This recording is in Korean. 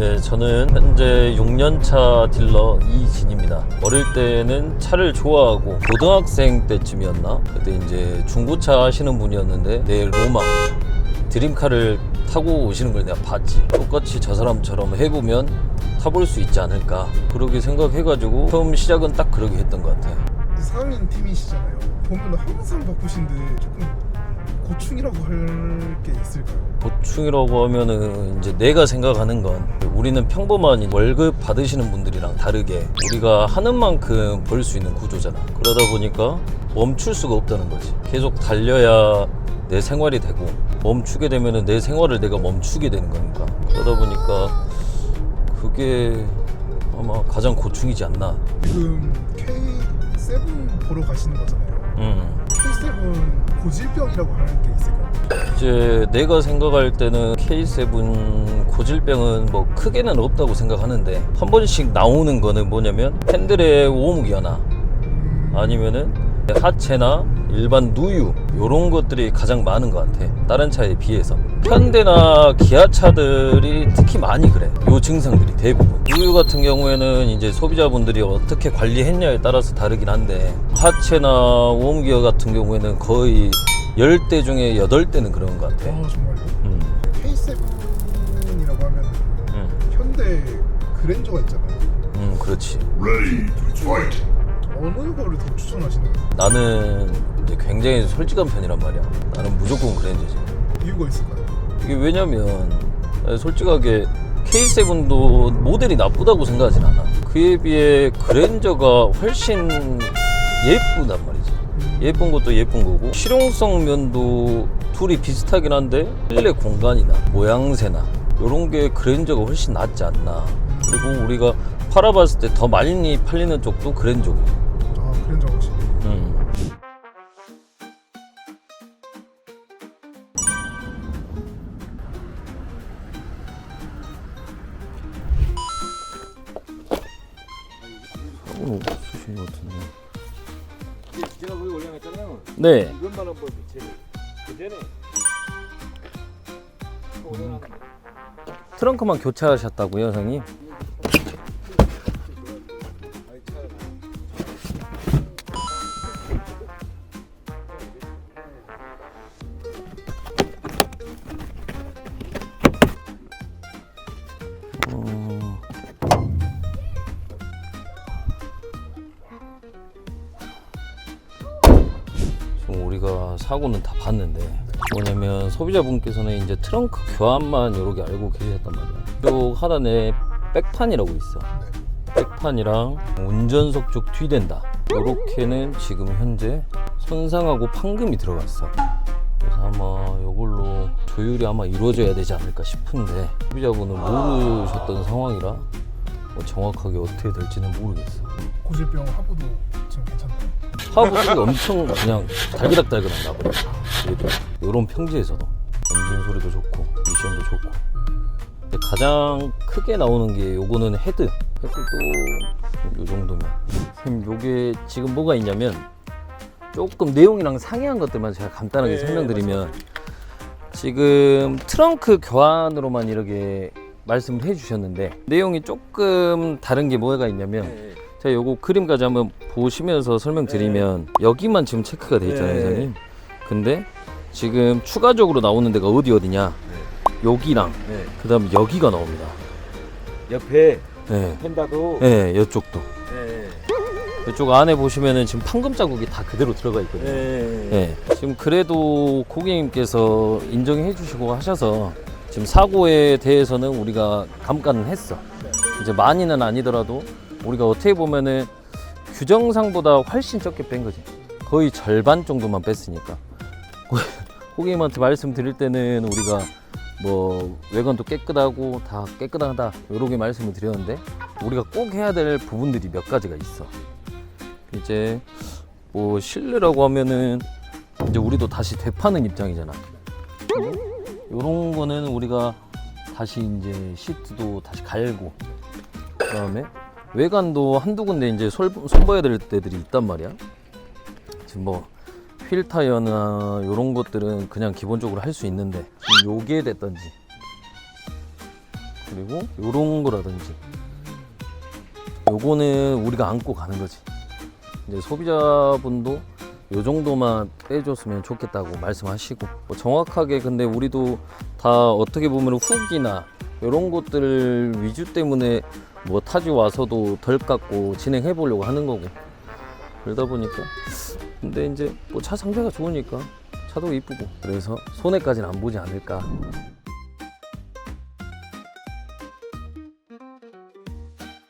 네, 저는 현재 6년차 딜러 이진입니다. 어릴 때는 차를 좋아하고 고등학생 때쯤이었나? 그때 이제 중고차 하시는 분이었는데 내 로망 드림카를 타고 오시는 걸 내가 봤지. 똑같이 저 사람처럼 해보면 타볼 수 있지 않을까. 그러게 생각해가지고 처음 시작은 딱 그러게 했던 것 같아요. 상인 팀이시잖아요. 보면 항상 바쁘신데 조금 고충이라고 할 게 있을까요? 보충이라고 하면은 이제 내가 생각하는 건 우리는 평범한 월급 받으시는 분들이랑 다르게 우리가 하는 만큼 벌 수 있는 구조잖아. 그러다 보니까 멈출 수가 없다는 거지. 계속 달려야 내 생활이 되고 멈추게 되면은 내 생활을 내가 멈추게 되는 거니까. 그러다 보니까 그게 아마 가장 고충이지 않나. 지금 K7 보러 가시는 거잖아요. 음. K7 고질병이라고 할게 있을까요? 이제 내가 생각할 때는 K7 고질병은 뭐 크게는 없다고 생각하는데 한 번씩 나오는 거는 뭐냐면 핸들의 오목이 하나 아니면은 하체나 일반 누유 이런 것들이 가장 많은 것 같아. 다른 차에 비해서. 현대나 기아차들이 특히 많이 그래. 요 증상들이 대부분. 누유 같은 경우에는 이제 소비자분들이 어떻게 관리했냐에 따라서 다르긴 한데 하체나 웜기어 같은 경우에는 거의 10대 중에 8대는 그런 것 같아. 아 정말요? 음, K7이라고 하면 음, 현대 그랜저가 있잖아요. 음 그렇지 어느 거를 더 추천하시나요? 나는 이제 굉장히 솔직한 편이란 말이야 나는 무조건 그랜저지 이유가 있을까요? 이게 왜냐면 솔직하게 K7도 모델이 나쁘다고 생각하진 않아. 그에 비해 그랜저가 훨씬 예쁘단 말이지. 예쁜 것도 예쁜 거고 실용성 면도 둘이 비슷하긴 한데 실내 공간이나 모양새나 이런 게 그랜저가 훨씬 낫지 않나. 그리고 우리가 팔아봤을 때 더 많이 팔리는 쪽도 그랜저고. 아 그랜저 혹시 음. 같은데. 제가 거기 올려놨잖아요. 네. 이것만 한번 제일 그전에 올려놨 트렁크만 교체하셨다고요, 선생님? 지금 우리가 사고는 다 봤는데 뭐냐면 소비자분께서는 이제 트렁크 교환만 이렇게 알고 계셨단 말이야. 또 하단에 백판이라고 있어. 백판이랑 운전석 쪽 뒤댄다. 이렇게는 지금 현재 손상하고 판금이 들어갔어. 그래서 아마 이걸로 조율이 아마 이루어져야 되지 않을까 싶은데 소비자분은 모르셨던 상황이라 뭐 정확하게 어떻게 될지는 모르겠어. 고질병 하부도 지금 괜찮나요? 하부가 엄청 그냥 나버려. 그래도 이런 평지에서도 엔진 소리도 좋고 미션도 좋고. 근데 가장 크게 나오는 게 요거는 헤드. 헤드도 요 정도면. 선생님 요게 지금 뭐가 있냐면 조금 내용이랑 상이한 것들만 제가 간단하게 네, 설명드리면 지금 트렁크 교환으로만 이렇게 말씀을 해주셨는데 내용이 조금 다른 게 뭐가 있냐면 네. 제가 요거 그림까지 한번 보시면서 설명드리면 여기만 지금 체크가 돼 있잖아요, 네. 선생님. 근데 지금 추가적으로 나오는 데가 어디 어디냐? 여기랑 네. 그다음 에 여기가 나옵니다. 옆에 네, 펜다도 네, 이쪽도. 네. 이쪽 안에 보시면은 지금 판금 자국이 다 그대로 들어가 있거든요. 네. 네. 지금 그래도 고객님께서 인정해 주시고 하셔서 지금 사고에 대해서는 우리가 감가는 했어. 이제 많이는 아니더라도 우리가 어떻게 보면은 규정상보다 훨씬 적게 뺀 거지. 거의 절반 정도만 뺐으니까. 고- 고객님한테 말씀드릴 때는 우리가 뭐 외관도 깨끗하고 다 깨끗하다 이렇게 말씀을 드렸는데 우리가 꼭 해야 될 부분들이 몇 가지가 있어. 이제 뭐 실내라고 하면은 이제 우리도 다시 되파는 입장이잖아. 이런 거는 우리가 다시 이제 시트도 다시 갈고 그다음에 외관도 한두 군데 이제 솔, 손봐야 될 때들이 있단 말이야. 지금 뭐 휠 타이어나 이런 것들은 그냥 기본적으로 할 수 있는데 요게 됐던지 그리고 요런 거라든지 요거는 우리가 안고 가는 거지 이제 소비자분도 요 정도만 빼줬으면 좋겠다고 말씀하시고 뭐 정확하게 근데 우리도 다 어떻게 보면 훅이나 이런 것들 위주 때문에 뭐 타지 와서도 덜 깎고 진행해 보려고 하는 거고. 그러다 보니까 근데 이제 뭐 차 상태가 좋으니까 차도 이쁘고. 그래서 손해까지는 안 보지 않을까